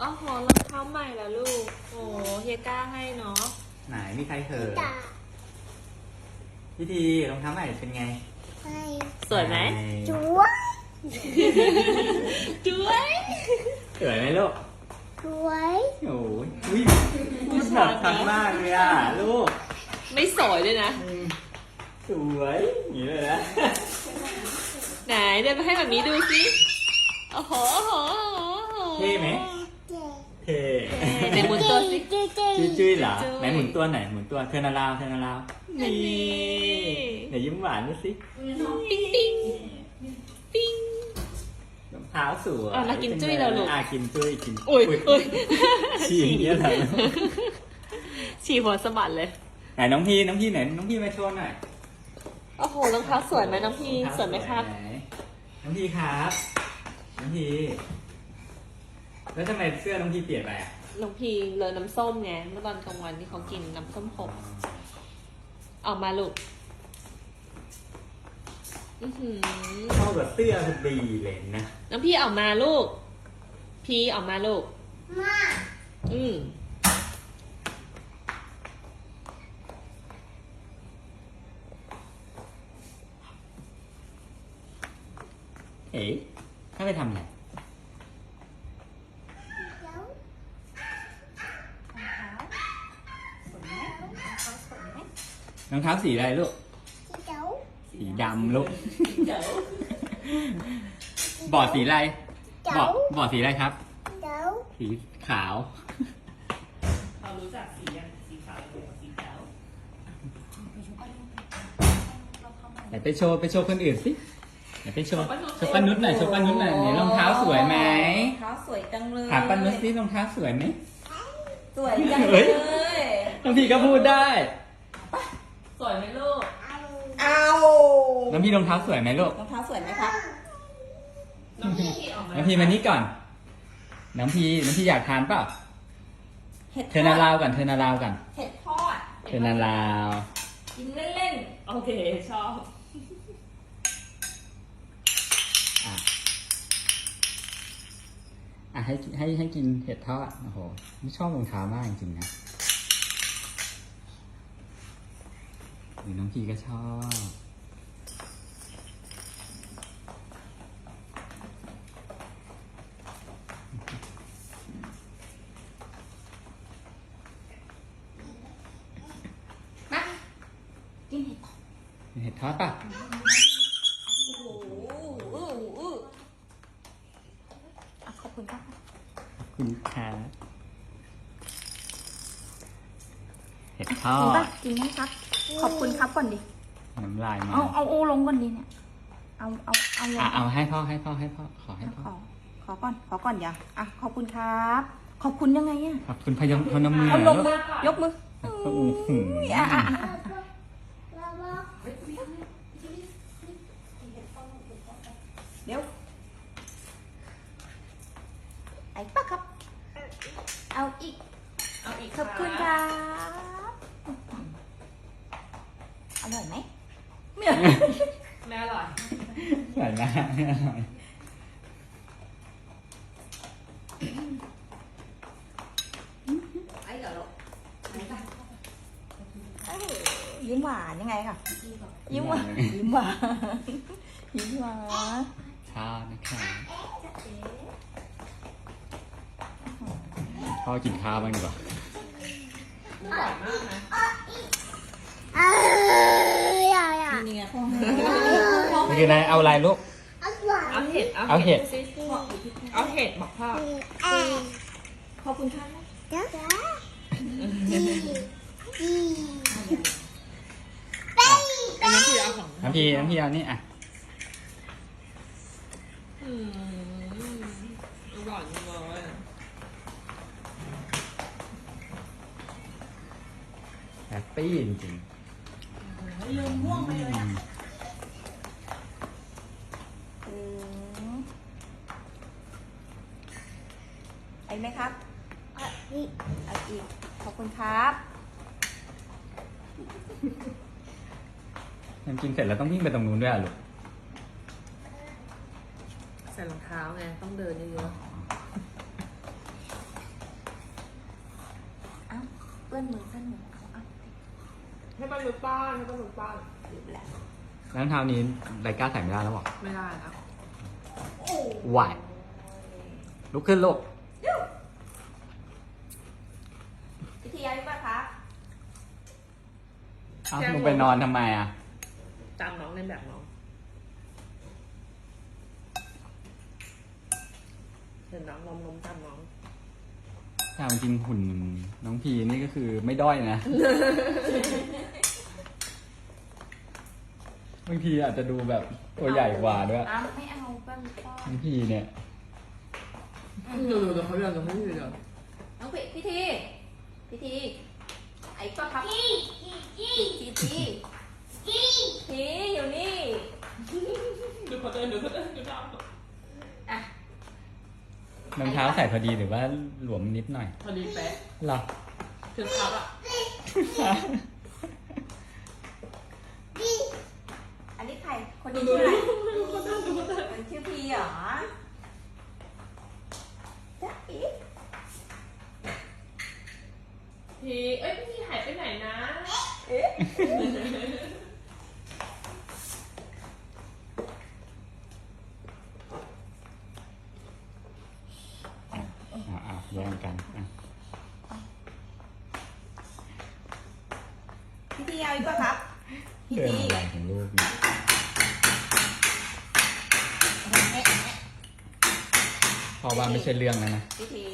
อ๋อหอรองเท้าใหม่ละลูก โอ้เฮียก้าให้เนาะ ไหนมีใครเถอะตาพี่ทีรองเท้าใหม่เป็นไงไปสวยไหมจุ๊วด้วยสวยไหมลูกสวยโอ้ยอุ้ยพูดแบบทั้งมากเลยอะลูก ไม่สวยด้วยนะอืมสวยอย่างนี้เลยนะ ไหนเดินไปให้แบบนี้ดูสิโอ้โหโอ้โหโอ้โหเท่ไหม เจ๊เท่ในหมุนตัวสิเจ๊เจ๊จุ้ยจุ้ยเหรอจุ้ย ไหนหมุนตัวไหนหมุนตัวเทอร์นาลาวเทอร์นาลาวนี่ไหนยิ้มหวานดูสิปิ๊งปิ๊งปิ๊ง รองเท้าสวยอะแล้วกินจุ้ยแล้วลูก อะกินจุ้ยกินอุ้ยอุ้ยฉี่อย่างเงี้ยเหรอฉี่หัวสะบัดเลย ไหนน้องพี่น้องพี่ไหนน้องพี่มาโชว์หน่อยโอ้โหรองเท้าสวยไหมน้องพี่สวยไหมครับ นน้องพี่ครับ น้องพี่ แล้วทำไมเสื้อน้องพี่เปลี่ยนไปอะน้องพีเลอน้ำส้มไงเมื่อตอนกลางวันที่เขากินน้ำส้มหกออกมาลูกอือหือเข้ากับเสื้อพอดีเลยนะน้องพี่ออกมาลูก พีออกมาลูก มาอืมเอ๋ถ้าไปทำอะไร เจ้าร องเท้าสีอะไรลูก เจ้าสีดำลูกบอร์ดสีอะไร บอเจ้าร์ดบอร์ดสีอะไรครับ เจ้าสีขาว เรารู้จักสียังสีขาวกับสีขาวไหนไปโชว์ไปโชว์คนอื่นสิไหนไปโชว์โชว์ป้านุชหน่อยโชว์ป้านุชหน่อยไหนรองเท้าสวยไหมเท้าสวยจังเลยถามป้านุชสิรองเท้าสวยไหม สวยจังเฮ้เลยยน้องพี่ก็พูดได้ สวยไหมลูกเอาเอาน้องพี่รองเท้าสวยไหมลูก รองเท้าสวยไหมครับ น้องพี่ออกมาน้องพี่มานี่ก่อน น้องพี่น้องพี่อยากทานเปล่าเห็ดเทอร์นาลาวก่อนเทอร์นาลาวก่อนเห็ดทอดเทอร์นาลาว กินเล่นโอเค ชอบ อะอะให้ให้ให้กินเห็ดทอดโอ้โหไม่ชอบรองเท้ามากจริงๆนะ หรือน้องพีก็ชอบมากินเห็ดทอดเห็ดทอดป่ะโอ้โหอื้ออื้ออะขอบคุณครับคุณค่ะเห็ดทอกินดป่ะกินไหมครับ ขอบคุณครับก่อนดิ น้ำลายมาเอาเอาโอลงก่อนดิเนี่ย เอาเอาเอาลงอะเอาให้พ่อให้พ่อให้พ่อขอให้พ่อขอขอก่อนขอก่อนอย่าอะขอบคุณครับ ขอบคุณยังไงอะขอบคุณพยงพนมมือเอาลงลูกมือยกมือโอ้โหอะอะอะอะแล้วก็เดี๋ยวไอ้ป้าครับ เอาอีก เอาอีกขอบคุณครับอร่อยไหมไม่อร่อย แม่อร่อย สวยมากอร่อยไอ้เหรอลูกเอ้ายิ้มหวานยังไงค่ะ ยิ้มหวาน ยิ้มหวาน ยิ้มหวานชอบนะคะพ่อกินข้าวบ้างดีกว่าเอออย่าอย่า นี่ไง นี่คื ออะไรเอาอะไรลูกเอาหวานเอาเห็ดเอาเห็ดสิเอาเห็ดบอกพ่อเออขอบคุณค่ะเจ้าดีดีไปอันนั้นคือเอาของน้ำพี่น้ำพี่เอานี่อะอืมอร่อยจังเลยแฮปปี้จริงลืมม่วงไปเลยๆอะ ไอ้ไหมครับอะนี่เอาอีกขอบคุณครับมันกินเสร็จแล้วต้องวิ่งไปตรงนู้นด้วยอะลูกใส่รองเท้าไง ต้องเดินเยอะปิ้ลมือเปิ้ลมืออะให้มันรู้บ้านให้มันรู้บ้านหยิบแล้วแล้วรองเท้านี้ไรกล้าใส่ไม่ได้แล้วบอกไม่ได้นะวายลุกขึ้นลูก พิธีอะไรบ้างคะ เอ้าลงไปนอนทำไมอะจำน้องเล่นแบบน้องเห็นน้องล้มล้มจำน้อง แต่เอาจริงหุ่นน้องพีนี่ก็คือไม่ด้อยนะ บางทีอาจจะดูแบบตัวใหญ่กว่าด้วย อ้าวไม่เอาเปิ้ลป้อนน้องพีเนี่ยดูดูดูเขาเดินดูเขาเดินน้องพิพิธีพิธี ไอ้ป้าครับพี่พี่พี่พี่พี่อยู่นี่ดูเขาเดินดูเขาเดินดูดาวอะรองเท้าใส่พอดีหรือว่าหลวมนิดหน่อย พอดีเป๊ะหรอคือเขาอะอันนี้ใครคนนี้ชื่ออะไรมันชื่อพีเหรอจ๊ะอี พี่เอ้ยพี่หายไปไหนนะเอ๊ะอ่าอ่าแย่งกันอะพิธีเอาอีกป่ะครับพิเรื่องธีอะไรของลูกเนี่ยพอว่าไม่ใช่เรื่องแล้วนะพิธี